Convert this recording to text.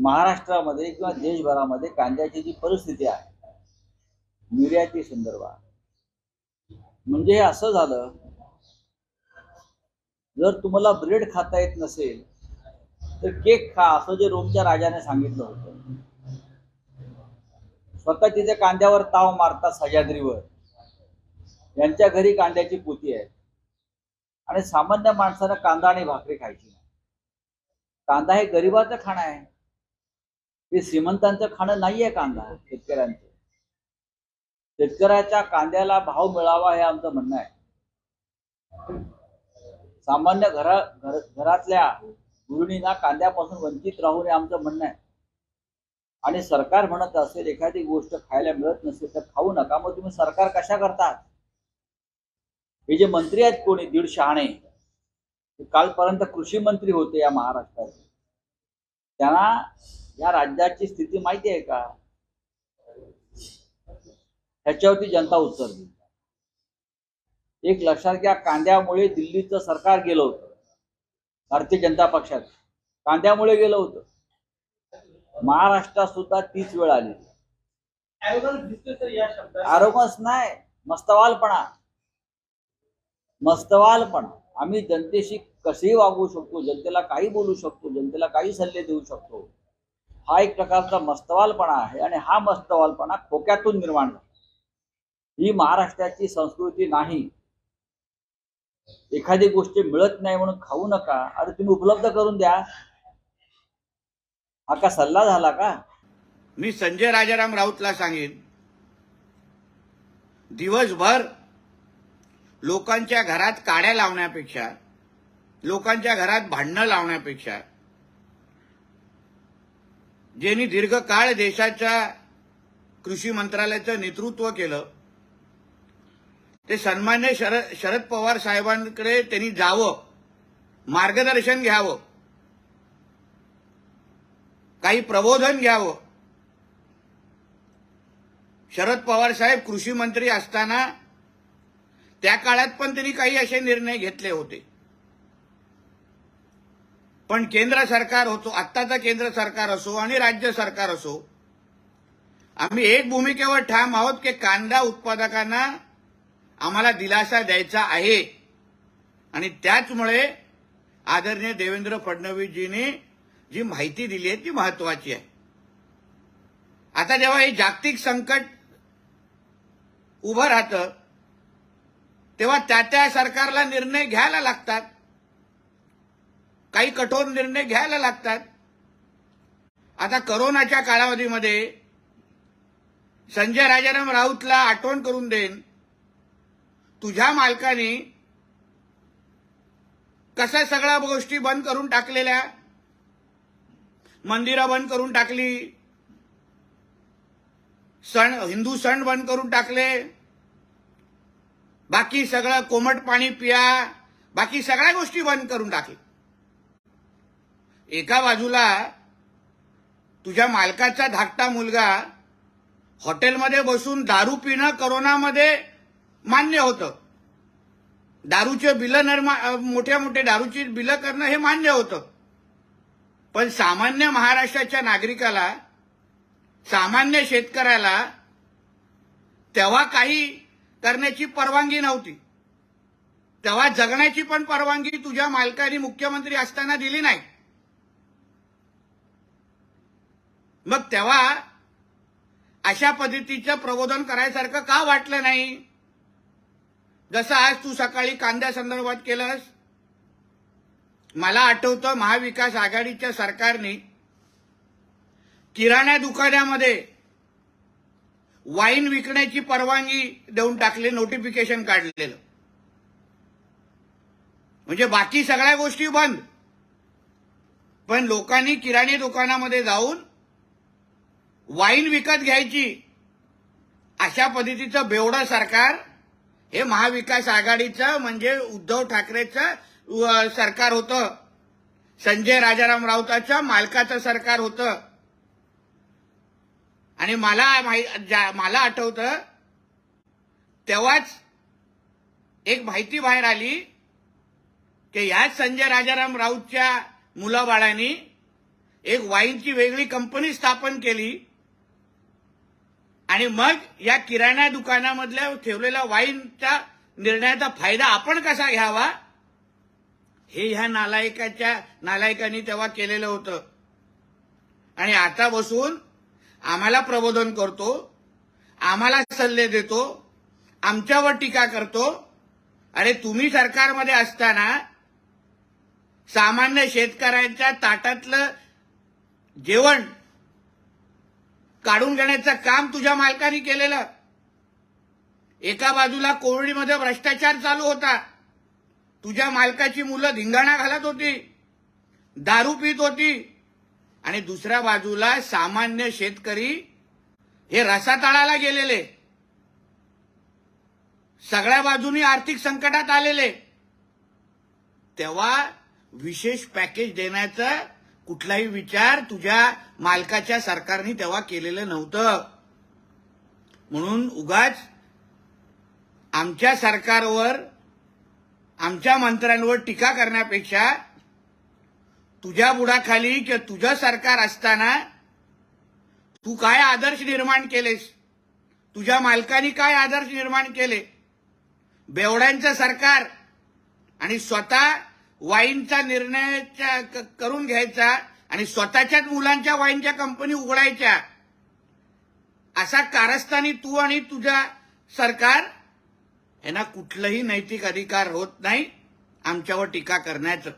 महाराष्ट्रामध्ये किंवा देशभरामध्ये कांद्याची जी परिस्थिती आहे निर्याती संदर्भात. म्हणजे हे असं झालं जर तुम्हाला ब्रेड खाता येत नसेल तर केक खा असं जे रोमच्या राजाने सांगितलं होतं. स्वतः तिथे कांद्यावर ताव मारतात सह्याद्रीवर. यांच्या घरी कांद्याची पोती आहे आणि सामान्य माणसानं कांदा आणि भाकरी खायची नाही. कांदा हे गरिबाचं खाणं आहे. हे श्रीमंतांचं खाणं नाहीये कांदा शेतकऱ्यांचं. शेतकऱ्याच्या कांद्याला भाव मिळावा हे आमचं म्हणणं आहे. सामान्य घरा घर घरातल्या गृहिणींना कांद्यापासून वंचित राहून हे आमचं म्हणणं आहे. आणि सरकार म्हणत असेल एखादी गोष्ट खायला मिळत नसेल तर खाऊ नका. मग तुम्ही सरकार कशा करतात? हे जे मंत्री आहेत कोणी दीड शहाणे कालपर्यंत कृषी मंत्री होते या महाराष्ट्राचे. त्यांना या राज्याची स्थिती माहिती आहे का? ह्याच्यावरती जनता उत्तर एक लक्षात घ्या कांद्यामुळे दिल्लीचं सरकार गेलं होतं. भारतीय जनता पक्षात. कांद्यामुळे गेलं होतं. महाराष्ट्रात सुद्धा तीच वेळ आली. आरोगन्स नाही मस्तवालपणा. मस्तवालपणा. आम्ही जनतेशी कसेही वागू शकतो जनतेला काही बोलू शकतो जनतेला काही सल्ले देऊ शकतो. हा एक प्रकारचा मस्तवालपणा आहे आणि हा मस्तवालपणा खोक्यातून निर्माण झाला. ही महाराष्ट्राची संस्कृती नाही. एखादी गोष्ट मिळत नाही म्हणून खाऊ नका. अरे तुम्ही उपलब्ध करून द्या. हा का सल्ला झाला का? मी संजय राजाराम राऊतला सांगेन दिवसभर लोकांच्या घरात काड्या लावण्यापेक्षा लोकांच्या घरात भांडणं लावण्यापेक्षा ज्यांनी दीर्घकाळ देशाच्या कृषी मंत्रालयाचं नेतृत्व केलं ते सन्मान्य शरद शरद पवार साहेबांकडे त्यांनी जावं मार्गदर्शन घ्यावं काही प्रबोधन घ्यावं. शरद पवार साहेब कृषी मंत्री असताना त्या काळात पण त्यांनी काही असे निर्णय घेतले होते. पण केंद्र सरकार होतो आत्ताचं केंद्र सरकार असो आणि राज्य सरकार असो आम्ही एक भूमिकेवर ठाम आहोत की कांदा उत्पादकांना आम्हाला दिलासा द्यायचा आहे. आणि त्याचमुळे आदरणीय देवेंद्र फडणवीसजींनी जी माहिती दिली आहे ती महत्वाची आहे. आता जेव्हा हे जागतिक संकट उभं राहतं तेव्हा त्या त्या सरकारला निर्णय घ्यायला लागतात. काही कठोर निर्णय घ्यायला लागतात. आता करोनाच्या कालावधीमध्ये संजय राजाराम राऊतला आठवण करून देईन. तुझ्या मालकाने कशा सगळ्या गोष्टी बंद करून टाकलेल्या? मंदिरं बंद करून टाकली. सण हिंदू सण बंद करून टाकले. बाकी सगळं कोमट पाणी पिया. बाकी सगळ्या गोष्टी बंद करून टाकले एका बाजूला तुझ्या मालकाचा धाकटा मुलगा हॉटेलमध्ये बसून दारू पिणं करोनामध्ये मान्य होतं. दारूचे बिलं निर्मा मोठ्या मोठे दारूची बिलं करणं हे मान्य होतं. पण सामान्य महाराष्ट्राच्या नागरिकाला सामान्य शेतकऱ्याला तेव्हा काही करण्याची परवानगी नव्हती. तेव्हा जगण्याची पण परवानगी तुझ्या मालकाने मुख्यमंत्री असताना दिली नाही. मग तेव्हा अशा पद्धतीचं प्रबोधन करायसारखं का वाटलं नाही? जसं आज तू सकाळी कांद्या संदर्भात केलंस मला आठवतं महाविकास आघाडीच्या सरकारने किराणा दुकानामध्ये वाईन विकण्याची परवानगी देऊन टाकले नोटिफिकेशन काढलेलं. म्हणजे बाकी सगळ्या गोष्टी बंद. पण लोकांनी किराणे दुकानामध्ये जाऊन वाईन विकत घ्यायची. अशा पद्धतीचं बेवडं सरकार हे महाविकास आघाडीचं म्हणजे उद्धव ठाकरेचं सरकार होतं. संजय राजाराम राऊताच्या मालकाचं सरकार होतं. आणि मला माहि- ज्या- मला आठवतं तेव्हाच एक माहिती बाहेर आली की याच संजय राजाराम राऊतच्या मुलाबाळांनी एक वाईनची वेगळी कंपनी स्थापन केली. आणि मग या किराणा दुकानामधल्या ठेवलेल्या वाईनच्या निर्णयाचा फायदा आपण कसा घ्यावा? हे ह्या नालायकाच्या नालायकांनी तेव्हा केलेलं होतं. आणि आता बसून आम्हाला प्रबोधन करतो आम्हाला सल्ले देतो आमच्यावर टीका करतो. अरे तुम्ही सरकारमध्ये असताना सामान्य शेतकऱ्यांच्या ताटातलं जेवण काढून घेण्याचं काम तुझ्या मालकाने केलेलं. एका बाजूला कोविडमध्ये भ्रष्टाचार चालू होता. तुझ्या मालकाची मुलं धिंगाणा घालत होती. दारू पित होती. आणि दुसऱ्या बाजूला सामान्य शेतकरी हे रसातळाला गेलेले. सगळ्या बाजूनी आर्थिक संकटात आलेले. तेव्हा विशेष पॅकेज देण्याचं कुठलाही विचार तुझ्या मालकाच्या सरकारने तेव्हा केलेलं नव्हतं. म्हणून उगाच आमच्या सरकारवर आमच्या मंत्र्यांवर टीका करण्यापेक्षा तुझ्या बुडाखाली किंवा तुझं सरकार असताना तू काय आदर्श निर्माण केलेस? तुझ्या मालकाने काय आदर्श निर्माण केले? बेवड्यांचं सरकार आणि स्वतः वाईनचा निर्णयाच्या करून घ्यायचा आणि स्वतःच्याच मुलांच्या वाईनच्या कंपनी उघडायच्या. असा कारस्थानी तू आणि तुझा सरकार यांना कुठलंही नैतिक अधिकार होत नाही. आमच्यावर टीका करण्याचं.